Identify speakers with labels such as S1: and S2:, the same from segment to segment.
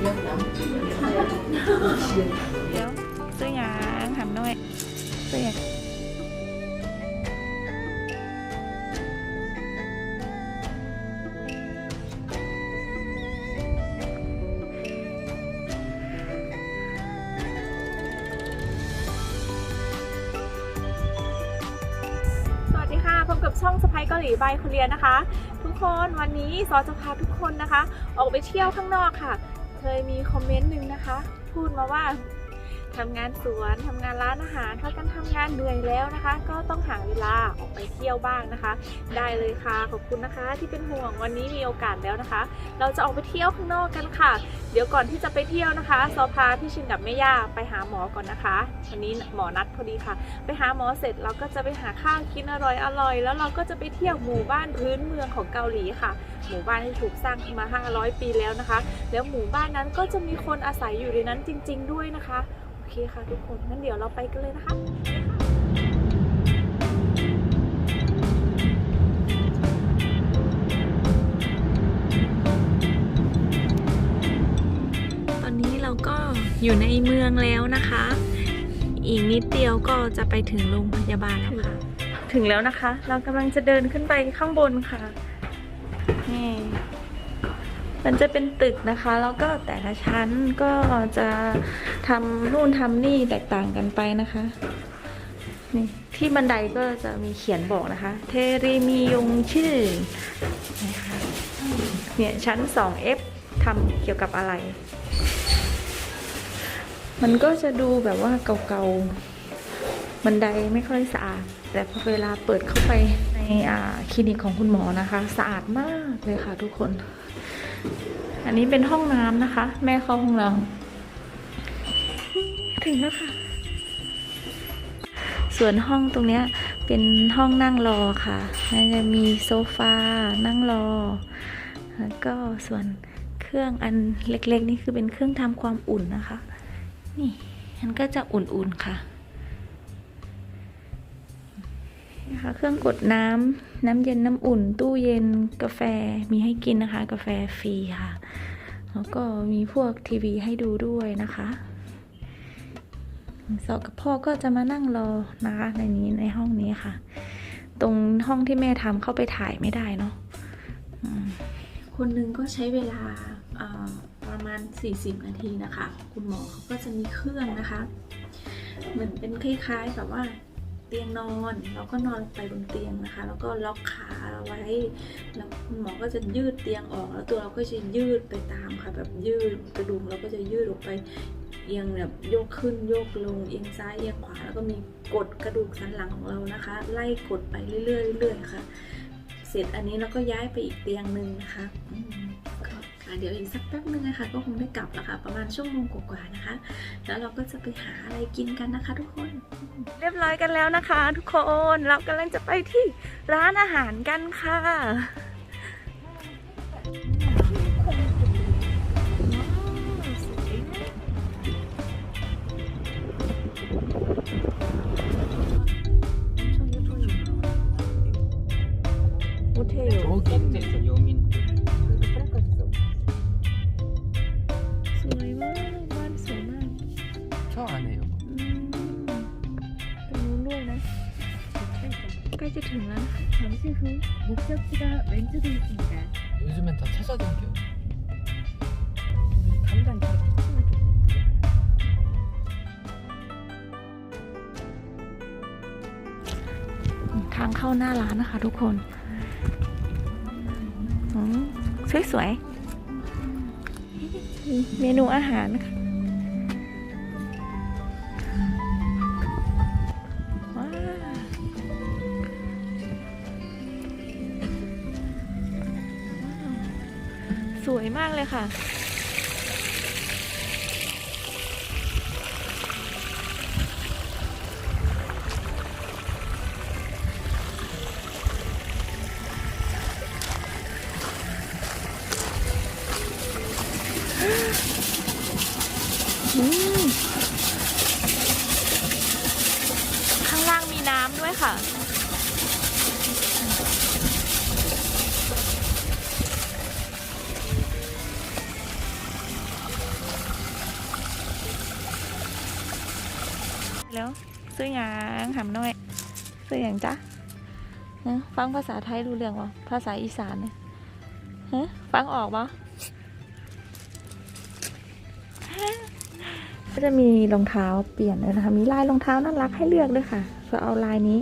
S1: เดี๋ยวซื้อยางหำน้อยซื้อยางสวัสดีค่ะพบกับช่องสไปเกาหลีบายคนเรียนนะคะ ทุกคนวันนี้ซอจะพาทุกคนนะคะ ออกไปเที่ยวข้างนอกค่ะ เคยมีคอมเมนต์หนึ่งนะคะ พูดมาว่า ทำงานสวนทำงานร้านอาหารพากันทำงานเหนื่อยแล้วนะคะ ก็ต้องหาเวลาออกไปเที่ยวบ้างนะคะ ได้เลยค่ะขอบคุณนะคะ ที่เป็นห่วงวันนี้มีโอกาสแล้วนะคะ เราจะออกไปเที่ยวข้างนอกกันค่ะ เดี๋ยวก่อนที่จะไปเที่ยวนะคะซอพาพี่ชินกับแม่ย่าไปหาหมอก่อนนะคะวันนี้หมอนัดพอดีค่ะ ไปหาหมอเสร็จเราก็จะไปหาข้าวกินอร่อยอร่อยแล้วเราก็จะไปเที่ยวหมู่บ้านพื้นเมืองของเกาหลีค่ะ หมู่บ้านที่ถูกสร้างขึ้นมา 500 ปีแล้วนะคะ แล้วหมู่บ้านนั้นก็จะมีคนอาศัยอยู่ในนั้นจริง ๆ ด้วยนะคะ เคค่ะทุกคนงั้นเดี๋ยวเราไปกันเลยนะคะตอนนี้เราก็อยู่ในเมืองแล้วนะคะ อีกนิดเดียวก็จะไปถึงโรงพยาบาลแล้วค่ะ ถึงแล้วนะคะ เรากำลังจะเดินขึ้นไปข้างบนค่ะ มันจะเป็นตึกนะคะ แล้วก็แต่ละชั้นก็จะทำนู่นทำนี่แตกต่างกันไปนะคะนี่ที่บันไดก็จะมีเขียนบอกนะคะ เทรีมียงชื่อนะคะเนี่ยชั้น 2F ทำเกี่ยวกับอะไร มันก็จะดูแบบว่าเก่าๆ บันไดไม่ค่อยสะอาด แต่พอเวลาเปิดเข้าไปในคลินิกของคุณหมอนะคะ สะอาดมากเลยค่ะทุกคน อันนี้เป็นห้องน้ำนะคะ แม่เข้าห้องน้ำถึงแล้วค่ะ ส่วนห้องตรงเนี้ยเป็นห้องนั่งรอค่ะมันจะมีโซฟานั่งรอ แล้วก็ส่วนเครื่องอันเล็กๆนี่คือเป็นเครื่องทำความอุ่นนะคะ นี่มันก็จะอุ่นๆค่ะ นะคะเครื่องกดน้ำน้ำเย็นน้ำอุ่น ตู้เย็นกาแฟมีให้กินนะคะ กาแฟฟรีค่ะ แล้วก็มีพวกทีวีให้ดูด้วยนะคะสอกับพ่อก็จะมานั่งรอนะคะในนี้ในห้องนี้ค่ะ ตรงห้องที่แม่ทำเข้าไปถ่ายไม่ได้เนาะคนหนึงก็ใช้เวลาอ่าประมาณ 40 นาทีนะคะ คุณหมอเขาก็จะมีเครื่องนะคะ เหมือนเป็นคล้ายๆแบบว่า เตียงนอน เราก็นอนไปบนเตียงนะคะ แล้วก็ล็อกขาเราไว้ แล้วคุณหมอก็จะยืดเตียงออก แล้วตัวเราก็จะยืดไปตามค่ะ แบบยืดกระดูกเราก็จะยืดออกไปเอียงแบบโยกขึ้นโยกลงเอียงซ้ายเอียงขวาแล้วก็มีกดกระดูกสันหลังของเรานะคะ ไล่กดไปเรื่อยๆเรื่อยๆค่ะ เสร็จอันนี้เราก็ย้ายไปอีกเตียงหนึ่งนะคะอืมก็ค่ะ เดี๋ยวอีกสักแป๊บนึงนะคะ ก็คงได้กลับแล้วค่ะ ประมาณชั่วโมงกว่าๆนะคะ แล้วเราก็จะไปหาอะไรกินกันนะคะ ทุกคน เรียบร้อยกันแล้วนะคะ ทุกคน เรากำลังจะไปที่ร้านอาหารกันค่ะ ใกล้จะถึงแล้วนะคะ
S2: 잠시 후 목적지가 왼쪽에 있습니다.
S3: 요즘엔 다 찾아댕겨
S2: 당장 이렇게
S1: ทางเข้าหน้าร้านนะคะทุกคนอืมสวยๆ เมนูอาหารนะคะ วยมากเลยค่ะ แล้วซื้อหยังหำน้อย ซื้อหยังจ๊ะฮะฟังภาษาไทยรู้เรื่องวะภาษาอีสานเนี่ยฮะฟังออกปะก็จะมีรองเท้าเปลี่ยนเลยนะคะ มีลายรองเท้าน่ารักให้เลือกด้วยค่ะจะเอาลายนี้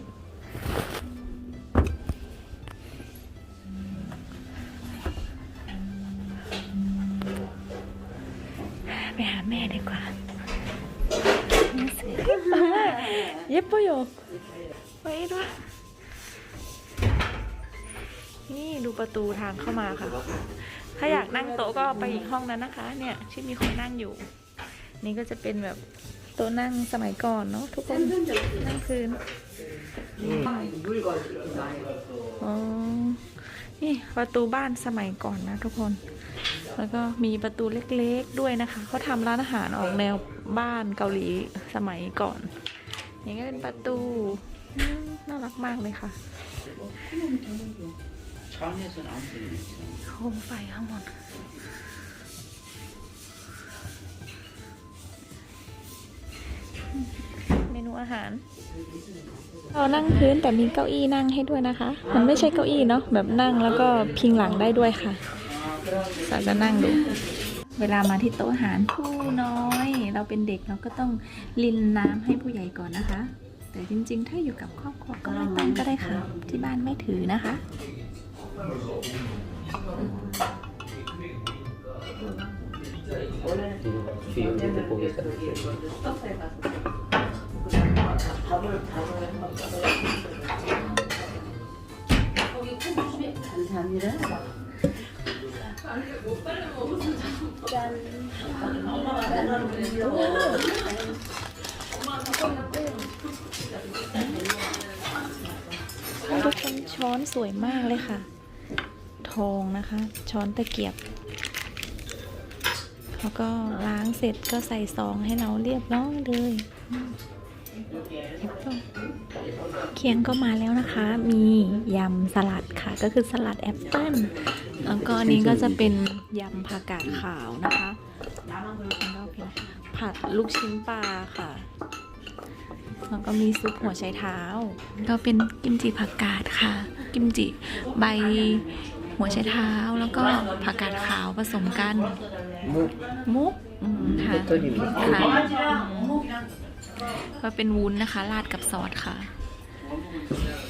S1: ไปหาแม่ดีกว่า เย็บปะโยไว้ด้วยนี่ดูประตูทางเข้ามาค่ะ ถ้าอยากนั่งโต๊ะก็ไปอีกห้องนั้นนะคะ เนี่ยที่มีคนนั่งอยู่ นี่ก็จะเป็นแบบโต๊ะนั่งสมัยก่อนเนาะทุกคนนั่งพื้นอ๋อ นี่ประตูบ้านสมัยก่อนนะทุกคน แล้วก็มีประตูเล็กๆด้วยนะคะ เขาทำร้านอาหารออกแนวบ้านเกาหลีสมัยก่อน อย่างนี้เป็นประตูน่ารักมากเลยค่ะโคมไฟข้างบนเมนูอาหาร เรานั่งพื้นแต่มีเก้าอี้นั่งให้ด้วยนะคะ มันไม่ใช่เก้าอี้เนาะแบบนั่งแล้วก็พิงหลังได้ด้วยค่ะ สาวจะนั่งดู เวลามาที่โต๊ะอาหารผู้น้อย เราเป็นเด็กเราก็ต้องลินน้ำให้ผู้ใหญ่ก่อนนะคะ แต่จริงๆ ถ้าอยู่กับครอบครัวก็ไม่ต้องก็ได้ค่ะ ที่บ้านไม่ถือนะคะ
S3: 뒤 여기도 보겠어요.
S1: ทุกคนช้อนสวยมากเลยค่ะ ทองนะคะ ช้อนตะเกียบ แล้วก็ล้างเสร็จก็ใส่ซองให้เราเรียบร้อยเลย เคียงก็มาแล้วนะคะ มียำสลัดค่ะ ก็คือสลัดแอปเปิ้ลแล้วก็นี้ก็จะเป็นยำผักกาดขาวนะคะผัดลูกชิ้นปลาค่ะแล้วก็มีซุปหัวไชเท้า ก็เป็นกิมจิผักกาดค่ะ กิมจิใบหัวไชเท้าแล้วก็ผักกาดขาวผสมกัน มุก มุ
S3: ก
S1: ค่ะ ก็เป็นวุ้นนะคะราดกับซอสค่ะ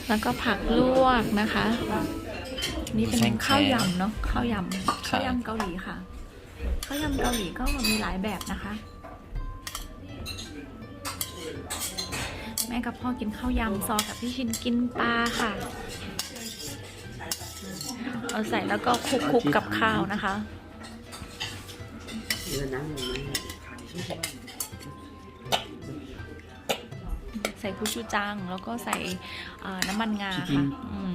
S1: แล้วก็ผักลวกนะคะ นี่เป็นข้าวยำเนาะข้าวยำข้าวยำเกาหลีค่ะข้าวยำเกาหลีก็มีหลายแบบนะคะ แม่กับพ่อกินข้าวยำซอกับพี่ชินกินปลาค่ะ เอาใส่แล้วก็คลุกคลุกกับข้าวนะคะ ใส่คุชูจัง แล้วก็ใส่เอ่อน้ำมันงาค่ะอืม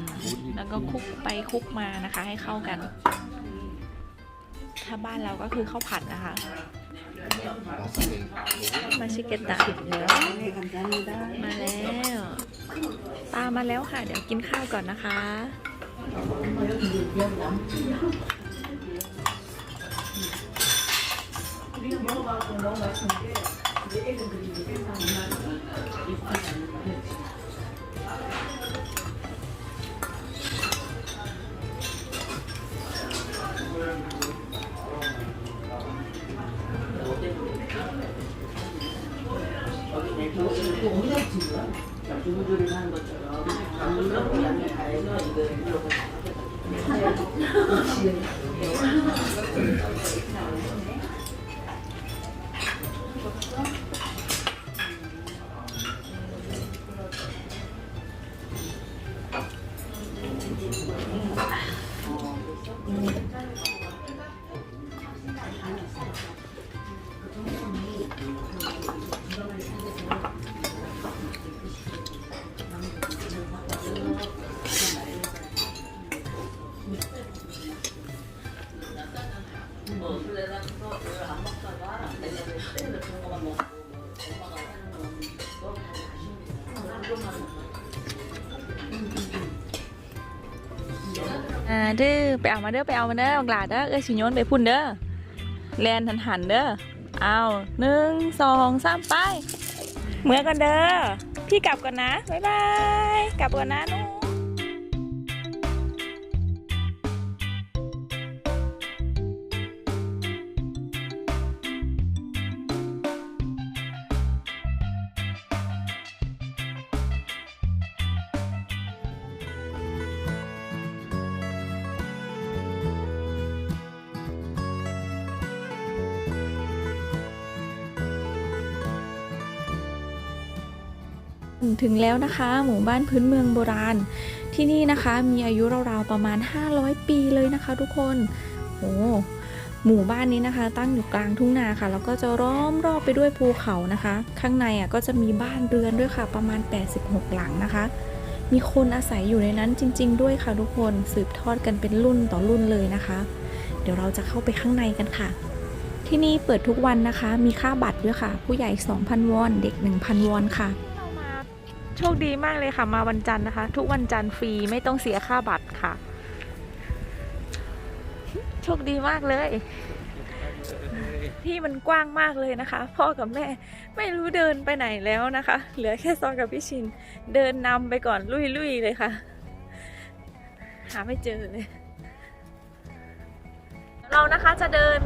S1: แล้วก็คลุกไปคลุกมานะคะ ให้เข้ากัน ถ้าบ้านเราก็คือข้าวผัดนะคะมาชิเกตะมาแล้วปลามาแล้วค่ะ เดี๋ยวกินข้าวก่อนนะคะ 어, 또 어디다 붙인 거야? 두부조림 하는 것처럼. 양념
S2: 양이 다해서 이거.
S1: อ่าดื้อไปเอามาเด้อไปเอามาเด้อหลาเด้อเอ้ยชิโยนไปพุ่นเด้อแลนหันหันเด้อเอาหนึ่งสองสามไปเมื่อกันเด้อพี่กลับก่อนนะบ๊ายบายกลับก่อนนะนุ ถึงแล้วนะคะ หมู่บ้านพื้นเมืองโบราณ ที่นี่นะคะมีอายุราวๆประมาณ 500 ปีเลยนะคะ ทุกคนโอ้หมู่บ้านนี้นะคะ ตั้งอยู่กลางทุ่งนาค่ะแล้วก็จะล้อมรอบไปด้วยภูเขานะคะ ข้างในอะก็จะมีบ้านเรือนด้วยค่ะ ประมาณ 86 หลังนะคะ มีคนอาศัยอยู่ในนั้นจริง ๆ ด้วยค่ะทุกคนสืบทอดกันเป็นรุ่นต่อรุ่นเลยนะคะ เดี๋ยวเราจะเข้าไปข้างในกันค่ะที่นี่เปิดทุกวันนะคะ มีค่าบัตรด้วยค่ะ ผู้ใหญ่ 2,000 วอน เด็ก 1,000 วอนค่ะ โชคดีมากเลยค่ะมาวันจันทร์นะคะ ทุกวันจันทร์ฟรีไม่ต้องเสียค่าบัตรค่ะ โชคดีมากเลย ที่มันกว้างมากเลยนะคะ พ่อกับแม่ไม่รู้เดินไปไหนแล้วนะคะ เหลือแค่ซอนกับพี่ชิน เดินนำไปก่อนลุยๆเลยค่ะ หาไม่เจอเลย เรานะคะจะเดิน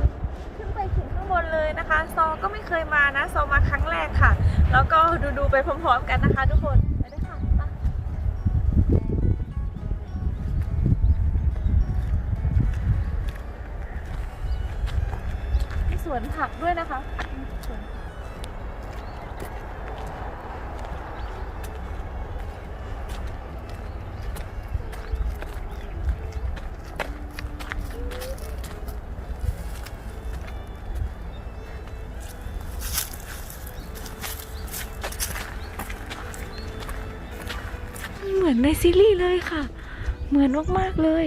S1: ขึ้นไปถึงข้างบนเลยนะคะ ซอก็ไม่เคยมานะ ซอมาครั้งแรกค่ะ ก็ดูๆไปพร้อมๆกันนะคะทุกคนไปเลยค่ะไปสวนผักด้วยนะคะสวน เหมือนในซีรีส์เลยค่ะ เหมือนมากๆเลย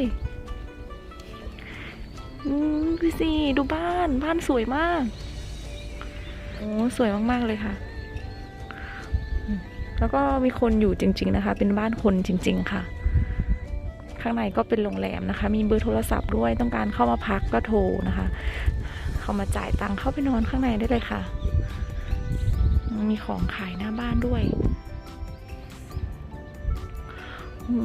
S1: อืมดูสิดูบ้านบ้านสวยมากโอ้สวยมากๆเลยค่ะ แล้วก็มีคนอยู่จริง ๆนะคะ เป็นบ้านคนจริง ๆ ค่ะ ข้างในก็เป็นโรงแรมนะคะ มีเบอร์โทรศัพท์ด้วยต้องการเข้ามาพักก็โทรนะคะ เข้ามาจ่ายตังค์เข้าไปนอนข้างในได้เลยค่ะ มีของขายหน้าบ้านด้วย อื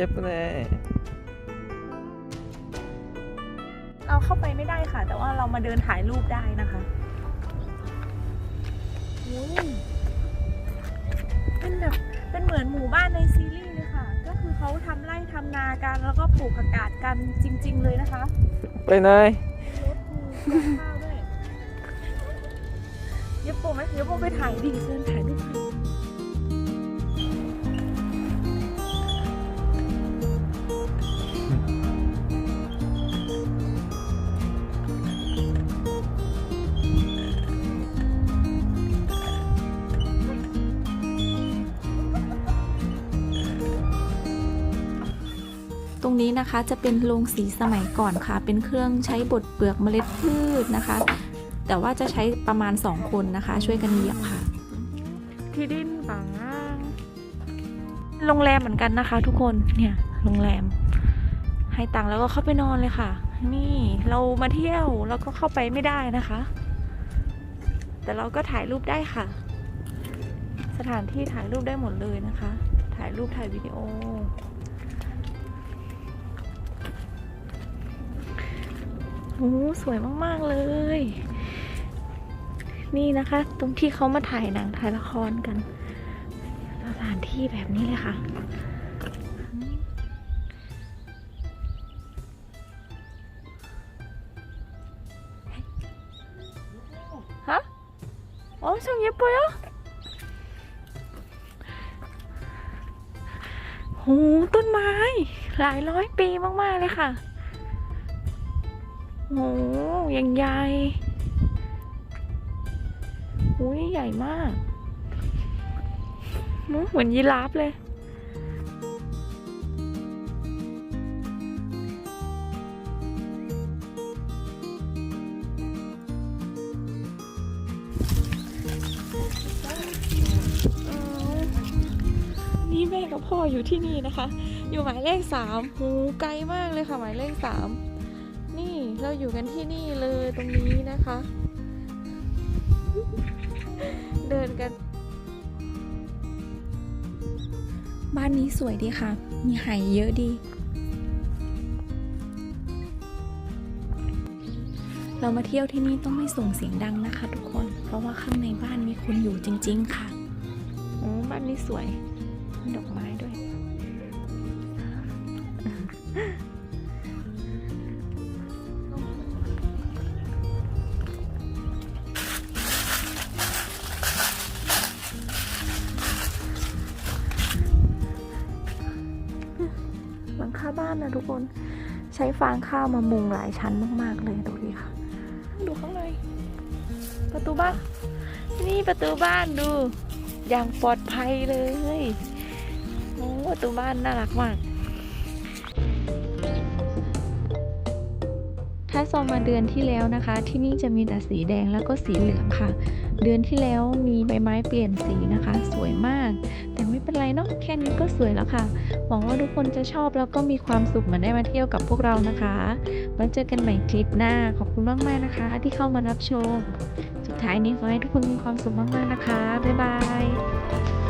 S4: 예쁘네.
S1: เราเข้าไปไม่ได้ค่ะ แต่ว่าเรามาเดินถ่ายรูปได้นะคะอุ๊ยเป็นแบบเป็นเหมือนหมู่บ้านในซีรีส์เลยค่ะ ก็คือเขาทำไร่ทำนากัน แล้วก็ปลูกผักกาดกันจริง ๆ เลยนะคะ
S4: ไปไหน
S1: รถมีปลูกข้าวด้วยเดี๋ยวโปไหมเดี๋ยวโปไปถ่ายดิเชิญถ่ายรูปค่ะ รงนี้นะคะ จะเป็นโรงสีสมัยก่อนค่ะ เป็นเครื่องใช้บดเปลือกเมล็ดพืชนะคะ แต่ว่าจะใช้ประมาณ 2 คนนะคะ ช่วยกันเหยียบค่ะ ที่ดินฝังโรงแรมเหมือนกันนะคะ ทุกคนเนี่ยโรงแรม ให้ตังค์แล้วก็เข้าไปนอนเลยค่ะ นี่เรามาเที่ยวเราก็เข้าไปไม่ได้นะคะ แต่เราก็ถ่ายรูปได้ค่ะ สถานที่ถ่ายรูปได้หมดเลยนะคะ ถ่ายรูปถ่ายวิดีโอ โอ้สวยมาก ๆ เลย นี่นะคะ ตรงที่เขามาถ่ายหนังถ่ายละครกัน สถานที่แบบนี้เลยค่ะฮะโอ้ยช่างเย็บไปอะโหต้นไม้ หลายร้อยปีมาก ๆ เลยค่ะ โหยังใหญ่อุ้ยใหญ่มากอื้อเหมือนยีราฟเลยนี่แม่กับพ่ออยู่ที่นี่นะคะ อยู่หมายเลขสามหูไกลมากเลยค่ะหมายเลขสาม นี่เราอยู่กันที่นี่เลยตรงนี้นะคะ เดินกัน บ้านนี้สวยดีค่ะ มีไหเยอะดี เรามาเที่ยวที่นี่ต้องไม่ส่งเสียงดังนะคะทุกคน เพราะว่าข้างในบ้านมีคนอยู่จริง ๆ ค่ะ โอ้บ้านนี้สวยมีดอกไม้ ทุกคนใช้ฟางข้าวมามุงหลายชั้นมาก ๆ เลยดูดิค่ะ ดูข้างในประตูบ้านนี่ประตูบ้านดู อย่างปลอดภัยเลยโอ้ประตูบ้านน่ารักมาก ถ้าซอมมาเดือนที่แล้วนะคะ ที่นี่จะมีแต่สีแดงแล้วก็สีเหลืองค่ะ เดือนที่แล้วมีใบไม้เปลี่ยนสีนะคะ สวยมาก เป็นไรเนาะแค่นี้ก็สวยแล้วค่ะ หวังว่าทุกคนจะชอบแล้วก็มีความสุขเหมือนได้มาเที่ยวกับพวกเรานะคะไว้เจอกันใหม่คลิปหน้าขอบคุณมากๆนะคะ ที่เข้ามารับชม สุดท้ายนี้ขอให้ทุกคนมีความสุขมากๆนะคะบ๊ายบาย